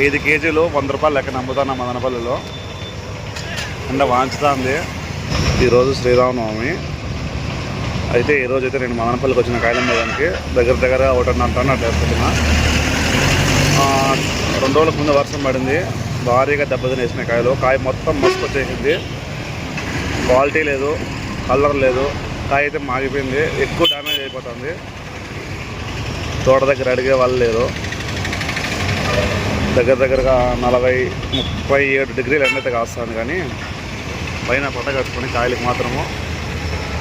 ఐదు కేజీలు వంద రూపాయలు లెక్కన అమ్ముతాను మదనపల్లిలో. ఎండ వాంచుతుంది. ఈరోజు శ్రీరామనవమి. అయితే ఈరోజు అయితే నేను మదనపల్లికి వచ్చిన కాయలం దగ్గర దగ్గర ఒకటి అంటున్నా అట్లా వేసుకుంటున్నా. రెండు రోజుల ముందు వర్షం పడింది. భారీగా దెబ్బతిని వేసిన కాయలు. కాయ మొత్తం మస్తు వచ్చేసింది. క్వాలిటీ లేదు కలర్ లేదు. కాయ అయితే మాగిపోయింది. ఎక్కువ డ్యామేజ్ అయిపోతుంది. తోట దగ్గర అడిగే వాళ్ళు లేరు. దగ్గర దగ్గరగా నలభై ముప్పై ఏడు డిగ్రీలు ఎండ అయితే కాస్తాను కానీ పైన పట్ట కట్టుకొని కాయలకు మాత్రము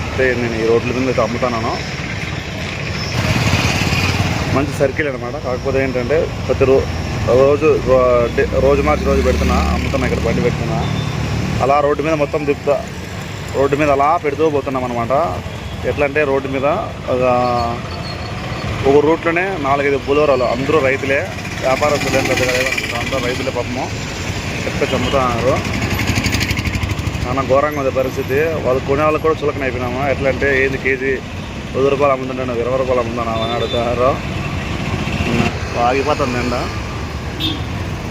అంటే నేను ఈ రోడ్ల మీద అయితే అమ్ముతాను మంచి సర్కిల్ అనమాట కాకపోతే ఏంటంటే ప్రతి రోజు రో- రోజు మార్చి రోజు పెడుతున్నా అమ్ముతున్నా ఇక్కడ బండి పెడుతున్నా. అలా రోడ్డు మీద మొత్తం తిప్పుతా రోడ్డు మీద అలా పెడుతూ పోతున్నాం అనమాట ఎట్లా అంటే రోడ్డు మీద ఒక ఒక రూట్లోనే నాలుగైదు బులోరాలు అందరూ రైతులే. వ్యాపారస్తులు ఏం పెద్దగా లేరు. అందరూ పాపము. ఎక్కడ చంపుతున్నారు. చాలా ఘోరంగా ఉంది పరిస్థితి. వాళ్ళు కొనే వాళ్ళకి కూడా చులకన అయిపోయినాము. ఎట్లా అంటే ఏంది కేజీ పది రూపాయలు అమ్ముతుంటాను ఇరవై రూపాయలు అమ్ముతున్నాను అని అడుగుతారు ఆగిపోతుంది ఎండ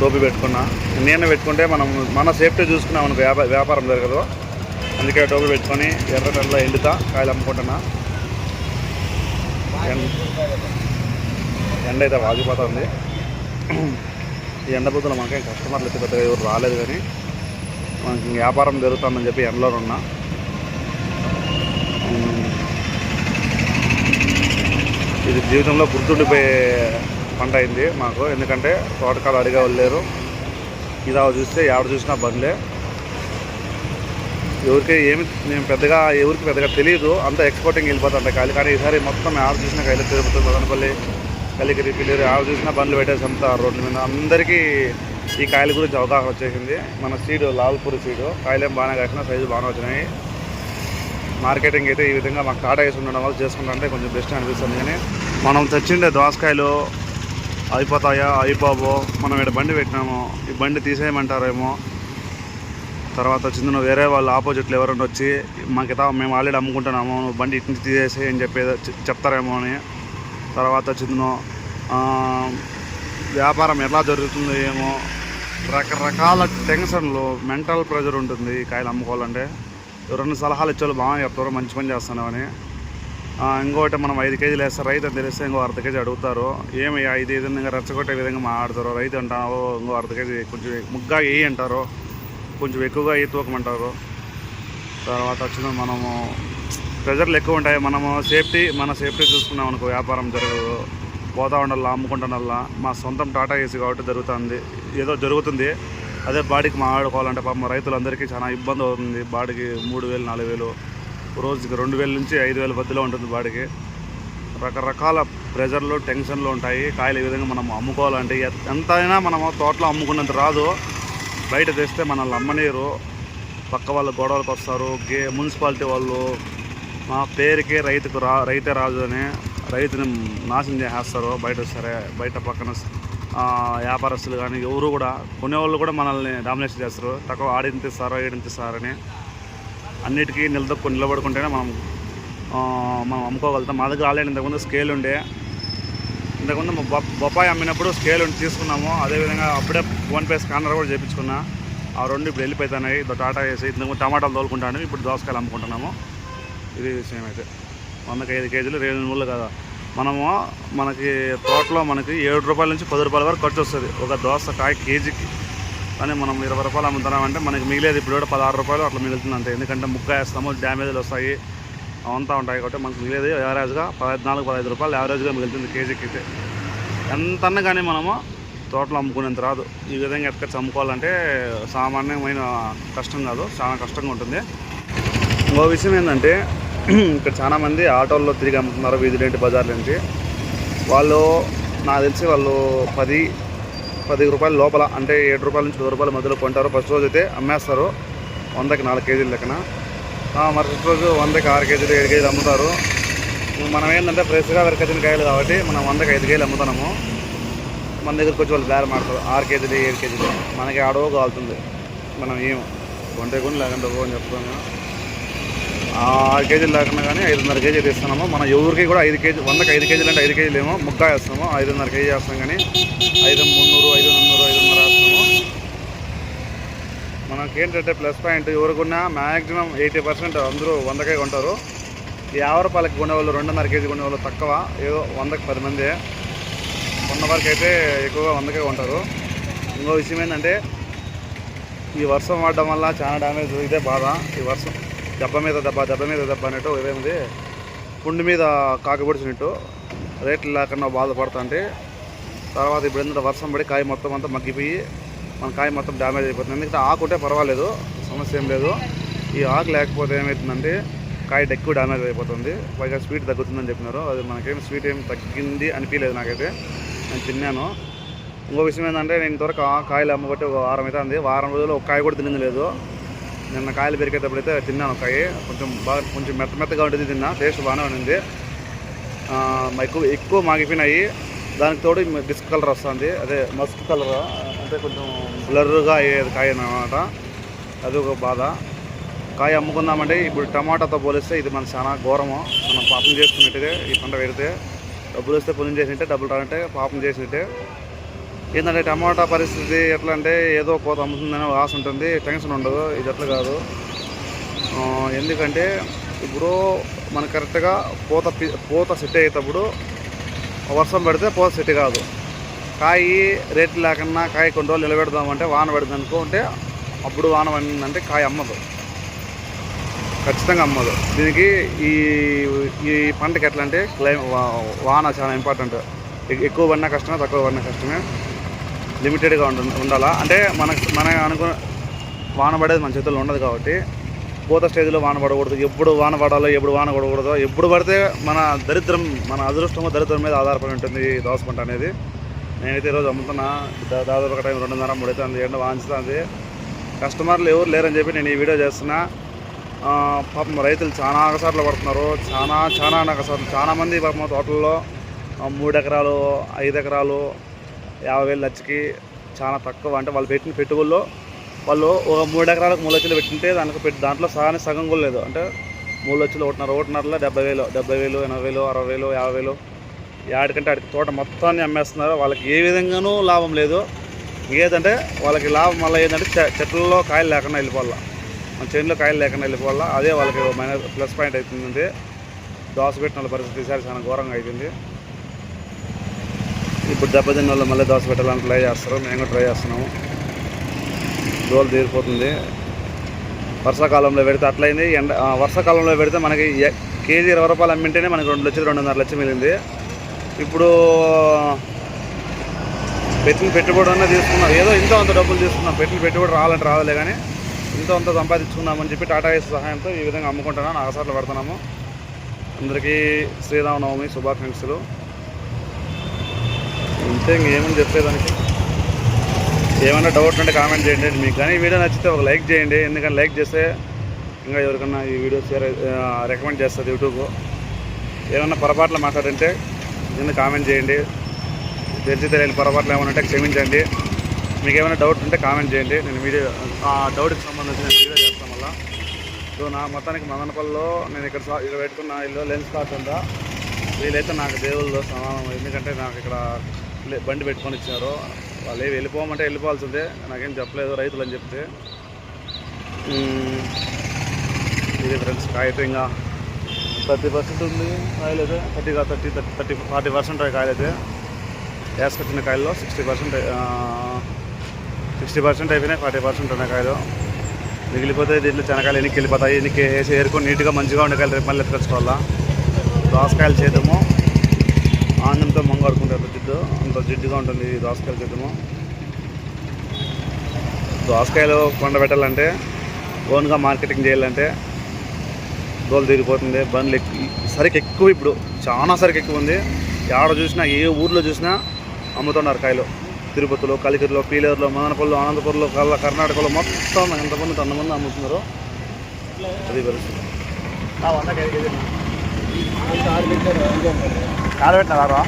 టోపీ పెట్టుకున్నా. నేను పెట్టుకుంటే మనం మన సేఫ్టీ చూసుకున్నాం మనకు వ్యాపార వ్యాపారం జరగదు. అందుకే టోపీ పెట్టుకొని ఎర్ర నెలలో ఎండుతా కాయలు అమ్ముకుంటున్నా. ఎండ ఎండ అయితే వాగిపోతుంది ఈ ఎండ బుద్ధులు మనకేం కస్టమర్లు అయితే పెద్దగా ఎవరు రాలేదు కానీ మనకి వ్యాపారం జరుగుతుందని చెప్పి ఎండలో ఉన్నా. ఇది జీవితంలో గుర్తుండిపోయే పంట అయింది మాకు. ఎందుకంటే తోటకాలు అడిగే వాళ్ళు లేరు. ఇది చూస్తే ఎవరు చూసినా బండ్లే. ఎవరికి ఏమి మేము పెద్దగా ఎవరికి పెద్దగా తెలియదు అంత ఎక్స్పోర్టింగ్ వెళ్ళిపోతుంటాయి కాయలు. కానీ ఈసారి మొత్తం ఎవరు చూసినా కాయలు తిరుపతి మదనపల్లి కలిగిరి పిల్లిరి ఎవరు చూసినా బండ్లు పెట్టేసి అంతా రోడ్ల మీద. అందరికీ ఈ కాయల గురించి అవగాహన వచ్చేసింది. మన సీడు లాల్పూరి సీడు. కాయలేం బాగానే కాసిన సైజు బాగానే వచ్చినాయి. మార్కెటింగ్ అయితే ఈ విధంగా మాకు కాట వేసి ఉండడం వల్ల చేసుకుంటుంటే కొంచెం బెస్ట్ అనిపిస్తుంది. కానీ మనం తెచ్చిండే దోసకాయలు అయిపోతాయా అయిపోబో మనం ఇక్కడ బండి పెట్టినాము ఈ బండి తీసేయమంటారేమో. తర్వాత వచ్చింది నువ్వు వేరే వాళ్ళు ఆపోజిట్లు ఎవరైనా వచ్చి మాకు మేము ఆల్రెడీ అమ్ముకుంటున్నాము నువ్వు బండి ఇటు తీసేసి అని చెప్పేది చెప్తారేమో అని. తర్వాత వచ్చింది వ్యాపారం ఎలా జరుగుతుందో ఏమో రకరకాల టెన్షన్లు మెంటల్ ప్రెషర్ ఉంటుంది ఈ కాయలు అమ్ముకోవాలంటే. రెండు సలహాలు ఇచ్చేవాళ్ళు బాగా చెప్తారు మంచి పని చేస్తున్నామని ఇంకోటి మనం ఐదు కేజీలు వేస్తారు రైతు అని తెలిస్తే ఇంకో అర్ధ కేజీ అడుగుతారు. ఏమి ఐదు ఐదు విధంగా రెచ్చగొట్టే విధంగా మాట్లాడతారు. రైతు అంటావు ఇంకో అర్ధ కేజీ కొంచెం ముగ్గా వేయి అంటారు. కొంచెం ఎక్కువగా ఈ తూకమంటారు. తర్వాత వచ్చిన మనము ప్రెజర్లు ఎక్కువ ఉంటాయి. మనము సేఫ్టీ మన సేఫ్టీ చూసుకున్నాం అనుకో వ్యాపారం జరగదు. పోతా ఉండాలా అమ్ముకుంటానల్లా మా సొంతం టాటా ఏసీ కాబట్టి జరుగుతుంది. ఏదో జరుగుతుంది. అదే బాడీకి మాట్లాడుకోవాలంటే పాపం రైతులందరికీ చాలా ఇబ్బంది అవుతుంది. బాడీకి మూడు వేలు నాలుగు వేలు రోజుకి రెండు వేల నుంచి ఐదు వేల మధ్యలో ఉంటుంది బాడీకి. రకరకాల ప్రెజర్లు టెన్షన్లు ఉంటాయి. కాయలు ఈ విధంగా మనం అమ్ముకోవాలంటే ఎంతైనా మనము తోటలో అమ్ముకున్నంత రాదు. బయట తెస్తే మనల్ని అమ్మనీరు పక్క వాళ్ళు గొడవలకు వస్తారు. గే మున్సిపాలిటీ వాళ్ళు మా పేరుకే రైతుకు రా రైతే రాజు అని రైతుని నాశనం చేసేస్తారు. బయట సరే బయట పక్కన వ్యాపారస్తులు కానీ ఎవరు కూడా కొనేవాళ్ళు కూడా మనల్ని డామినేషన్ చేస్తారు. తక్కువ ఆడింత ఇస్తారో అన్నిటికీ నిలదొక్కు నిలబడుకుంటేనే మనం మనం అమ్ముకోగలుగుతాం. మా దగ్గర ఆల్రెడీ ఇంతకుముందు స్కేల్ ఉండే. ఇంతకుముందు బొప్పాయి అమ్మినప్పుడు స్కేల్ ఉండి తీసుకున్నాము. అదేవిధంగా అప్పుడే ఫోన్పే స్కానర్ కూడా చేయించుకున్నా ఆ రెండు ఇప్పుడు వెళ్ళిపోతున్నాయి. టాటా వేసి ఇంతకుముందు టమాటాలు తోలుకుంటాను. ఇప్పుడు దోసకాయలు అమ్ముకుంటున్నాము. ఇది విషయం అయితే. వందకి ఐదు కేజీలు రెండు మూడు కదా. మనము మనకి తోటలో మనకి ఏడు రూపాయల నుంచి పది రూపాయల వరకు ఖర్చు వస్తుంది. ఒక దోసకాయ కేజీకి. కానీ మనం ఇరవై రూపాయలు అమ్ముతున్నామంటే మనకి మిగిలేదు ఇప్పుడు కూడా పదహారు రూపాయలు అట్లా మిగులుతుంది అంతే. ఎందుకంటే ముక్క వేస్తాము డ్యామేజ్లు వస్తాయి అవంతా ఉంటాయి కాబట్టి మనకు మిగిలేదు యావరేజ్గా పద్నాలుగు పదహైదు రూపాయలు యావరేజ్గా మిగులుతుంది కేజీకి అయితే. ఎంతన్నా కానీ మనము తోటలో అమ్ముకునేంత రాదు. ఈ విధంగా ఎక్కడికి అమ్ముకోవాలంటే సామాన్యమైన కష్టం కాదు. చాలా కష్టంగా ఉంటుంది. ఇంకో విషయం ఏంటంటే ఇక్కడ చాలామంది ఆటోల్లో తిరిగి అమ్ముతున్నారు వీధులేంటి బజార్లు ఏంటి వాళ్ళు నాకు తెలిసి వాళ్ళు పది పది రూపాయల లోపల అంటే ఏడు రూపాయల నుంచి పది రూపాయల మధ్యలో కొంటారు. ఫస్ట్ రోజు అయితే అమ్మేస్తారు. వందకి నాలుగు కేజీల లెక్కన. మరుసటి రోజు వందకి ఆరు కేజీలు ఏడు కేజీలు అమ్ముతారు. మనం ఏంటంటే ఫ్రెష్గా వెరకచ్చిన కాయలు కాబట్టి మనం వందకి ఐదు కేజీలు అమ్ముతున్నాము. మన దగ్గరకు వచ్చి వాళ్ళు బేర మాడతారు ఆరు కేజీలు ఏడు కేజీలు. మనకి ఆడవో కాలుతుంది. మనం ఏం కొంటే కొని లేకుండా అని చెప్తాను ఆరు కేజీలు లేకుండా కానీ ఐదున్నర కేజీ తీస్తున్నాము మన ఎవరికి కూడా ఐదు కేజీ వందకి ఐదు కేజీలు అంటే ఐదు కేజీలు ఏమో ముక్క వేస్తాము ఐదున్నర కేజీ వేస్తాం కానీ ఐదు మున్నూరు ఐదు మున్నూరు ఐదున్నర వేస్తాము మనకి ఏంటంటే ప్లస్ పాయింట్ ఎవరికున్నా మ్యాక్సిమం ఎయిటీ పర్సెంట్ అందరూ వందకే కొంటారు. ఈ యాభై రూపాయలకి కొనేవాళ్ళు రెండున్నర కేజీ కొనేవాళ్ళు తక్కువ. ఏదో వందకి పది మంది. కొన్న వరకు అయితే ఎక్కువగా వందకే కొంటారు. ఇంకో విషయం ఏంటంటే ఈ వర్షం పడడం వల్ల చాలా డ్యామేజ్ ఇదే బాధ. ఈ వర్షం దెబ్బ మీద దెబ్బ దెబ్బ మీద దెబ్బ అన్నట్టు ఇదేమిది పుండి మీద కాకపొడిచినట్టు రేట్లు లేకుండా బాధపడుతుంటే తర్వాత ఇప్పుడు ఎందుకంటే వర్షం పడి కాయ మొత్తం అంతా మగ్గిపోయి మన కాయ మొత్తం డ్యామేజ్ అయిపోతుంది. ఎందుకంటే ఆకు ఉంటే పర్వాలేదు సమస్య ఏం లేదు. ఈ ఆకు లేకపోతే ఏమవుతుందంటే కాయ ఎక్కువ డ్యామేజ్ అయిపోతుంది. పైగా స్వీట్ తగ్గుతుందని చెప్పినారు. అది మనకేం స్వీట్ ఏం తగ్గింది అనిపించలేదు నాకైతే. నేను తిన్నాను. ఇంకో విషయం ఏంటంటే నేను ఇంతవరకు ఆ కాయలు అమ్మబట్టి ఒక వారం అయితే అంది వారం రోజులు ఒక కాయ కూడా తినలేదు లేదు. నిన్న కాయలు పెరిగేటప్పుడు అయితే తిన్నాను ఒక కాయ. కొంచెం బాగా కొంచెం మెత్త మెత్తగా ఉంటుంది తిన్నా. టేస్ట్ బాగానే ఉంది. ఎక్కువ ఎక్కువ మాగిపోయినాయి. దానికి తోడు డిస్క్ కలర్ వస్తుంది. అదే మస్క్ కలర్. అంటే కొంచెం బ్లర్గా అయ్యేది కాయ అనమాట అది ఒక బాధ. కాయ అమ్ముకుందామంటే ఇప్పుడు టమాటాతో పోలిస్తే ఇది మన చాలా ఘోరము. మనం పాపం చేసుకున్నట్టుగా ఈ పంట పెడితే డబ్బులు వస్తే పుణ్యం చేసినట్టే డబ్బులు రానంటే పాపం చేసినట్టే. ఏంటంటే టమాటా పరిస్థితి ఎట్లా అంటే ఏదో కోత అమ్ముతుందని ఆశ ఉంటుంది టెన్షన్ ఉండదు ఇది ఎట్లా కాదు. ఎందుకంటే ఇప్పుడు మనకు కరెక్ట్గా పూత పూత సెట్ అయ్యేటప్పుడు వర్షం పడితే పూత సెట్ కాదు. కాయ రేట్ లేకుండా కాయ కొన్ని రోజులు నిలబెడదామంటే వాన పడింది అనుకుంటే అప్పుడు వాన పడిందంటే కాయ అమ్మదు. ఖచ్చితంగా అమ్మదు. దీనికి ఈ ఈ పంటకి ఎట్లా అంటే క్లై వా- వాన చాలా ఇంపార్టెంట్. ఎక్కువ పడినా కష్టమే తక్కువ పడినా కష్టమే. లిమిటెడ్గా ఉండ ఉండాలా? అంటే మనకు మన అనుకున్న వాన పడేది మన చేతుల్లో ఉండదు కాబట్టి పూత స్టేజ్లో వాన పడకూడదు. ఎప్పుడు వాన పడాలో ఎప్పుడు వాన పడకూడదు ఎప్పుడు పడితే మన దరిద్రం మన అదృష్టము దరిద్రం మీద ఆధారపడి ఉంటుంది దోస పంట అనేది. నేనైతే ఈరోజు అమ్ముతున్నా. దాదాపు ఒక టైం రెండున్నర మూడు అయితే ఎండ వాంచుతుంది. కస్టమర్లు ఎవరు లేరని చెప్పి నేను ఈ వీడియో చేస్తున్నా. పాపం రైతులు చాలా ఒకసార్లు పడుతున్నారు. చాలా చాలా అగసాట్లు. చాలా మంది పాపం తోటల్లో మూడు ఎకరాలు ఐదు ఎకరాలు యాభై వేలు లచ్చకి చాలా తక్కువ. అంటే వాళ్ళు పెట్టిన పెట్టుబడుల్లో వాళ్ళు ఒక మూడు ఎకరాలకు మూడు లక్షలు పెట్టింటే దానికి పెట్టి దాంట్లో సగానే సగం కూడా లేదు. అంటే మూడు లక్షలు ఒకటిన్నర ఒకటిన్నరలో డెబ్బై వేలు డెబ్బై వేలు ఎనభై వేలు అరవై వేలు యాభై వేలు యాడికంటే ఆడికి తోట మొత్తాన్ని అమ్మేస్తున్నారు. వాళ్ళకి ఏ విధంగానూ లాభం లేదు. ఏదంటే వాళ్ళకి లాభం మళ్ళీ ఏంటంటే చెట్లలో కాయలు లేకుండా వెళ్ళిపోవాలా. మన చేనులో కాయలు లేకుండా వెళ్ళిపోవాలా. అదే వాళ్ళకి మైనస్ ప్లస్ పాయింట్ అవుతుంది దోశ పెట్టిన వాళ్ళ పరిస్థితి ఈసారి చాలా ఘోరంగా అయిపోయింది. ఇప్పుడు దెబ్బతిన్న వాళ్ళు మళ్ళీ దోశ పెట్టాలని ట్రై చేస్తారు. మేము కూడా ట్రై చేస్తున్నాము. రోజులు తీరిపోతుంది. వర్షాకాలంలో పెడితే అట్లయింది. ఎండ ఆ, వర్షాకాలంలో పెడితే మనకి ఎ- కేజీ ఇరవై రూపాయలు అమ్మింటేనే మనకి రెండు లక్షలు రెండున్నర లక్షలు మిగిలింది. ఇప్పుడు పెట్టిన పెట్టుబడి అన్న తీసుకున్నాం. ఏదో ఇంత అంత డబ్బులు తీసుకున్నాం. పెట్టిన పెట్టుబడి రావాలంటే రావాలే కానీ ఇంత అంత సంపాదించుకుందామని చెప్పి టాటా ఏస్ సహాయంతో ఈ విధంగా అమ్ముకుంటున్నాను ఆసార్లు పడుతున్నాము. అందరికీ శ్రీరామనవమి శుభాకాంక్షలు. ఇంతే ఇంకేమని చెప్పేదానికి? ఏమైనా డౌట్ ఉంటే కామెంట్ చేయండి. మీకు కానీ ఈ వీడియో నచ్చితే ఒక లైక్ చేయండి. ఎందుకంటే లైక్ చేస్తే ఇంకా ఎవరికన్నా ఈ వీడియో షేర్ రికమెండ్ చేస్తుంది యూట్యూబ్ ఏమన్నా పొరపాట్లు మాట్లాడంటే కింద కామెంట్ చేయండి. తెలిసి తెలియని పొరపాట్లు ఏమైనా ఉంటే క్షమించండి. మీకు ఏమైనా డౌట్ ఉంటే కామెంట్ చేయండి. నేను వీడియో ఆ డౌట్కి సంబంధించిన వీడియో చేస్తాను మళ్ళా. సో నా మొత్తానికి మదనపల్లిలో నేను ఇక్కడ ఇక్కడ పెట్టుకున్న ఇల్లు లెన్స్ కార్ట్ ఉందా? వీళ్ళైతే నాకు దేవుళ్ళు సమానం. ఎందుకంటే నాకు ఇక్కడ బండి పెట్టుకొని ఇచ్చారు వాళ్ళు ఏవి వెళ్ళిపోమంటే వెళ్ళిపోవాల్సిందే. నాకేం చెప్పలేదు రైతులు అని చెప్తే. ఇది ఫ్రెండ్స్ కాయతే ఇంకా థర్టీ పర్సెంట్ ఉంది కాయలైతే thirty thirty thirty thirty forty percent కాయలైతే వేసుకొచ్చిన కాయల్లో సిక్స్టీ పర్సెంట్ సిక్స్టీ పర్సెంట్ అయిపోయినాయి ఫార్టీ పర్సెంట్ ఉన్నాయి కాయలు. మిగిలిపోతే దీంట్లో చెనకాయలు ఎనికి వెళ్ళిపోతాయి ఎన్నికి వేసి ఏరుకొని నీట్గా మంచిగా ఉండే కాయలు రేపు మళ్ళీ ఎత్తుకొచ్చుకోవాలా. దోసకాయలు చేద్దాము. ఆనందంతో మంగాడుకుంటారు జిడ్డు. అంత జిడ్డుగా ఉంటుంది ఈ దోసకాయల చేద్దాము దోసకాయలు కొండ పెట్టాలంటే ఓన్గా మార్కెటింగ్ చేయాలంటే దోలు తిరిగిపోతుంది బండ్లు ఎక్కువ సరికి ఎక్కువ ఇప్పుడు చాలా సరికి ఎక్కువ ఉంది. ఎక్కడ చూసినా ఏ ఊర్లో చూసినా అమ్ముతున్నారు కాయలు. తిరుపతిలో కలికిరిలో పీలేరులో మదనపల్లిలో అనంతపురంలో కల్లా కర్ణాటకలో మొత్తం ఎంతమంది అంతమంది అమ్ముతున్నారు. అది పరిస్థితి. వంద కాలు పెట్టినారా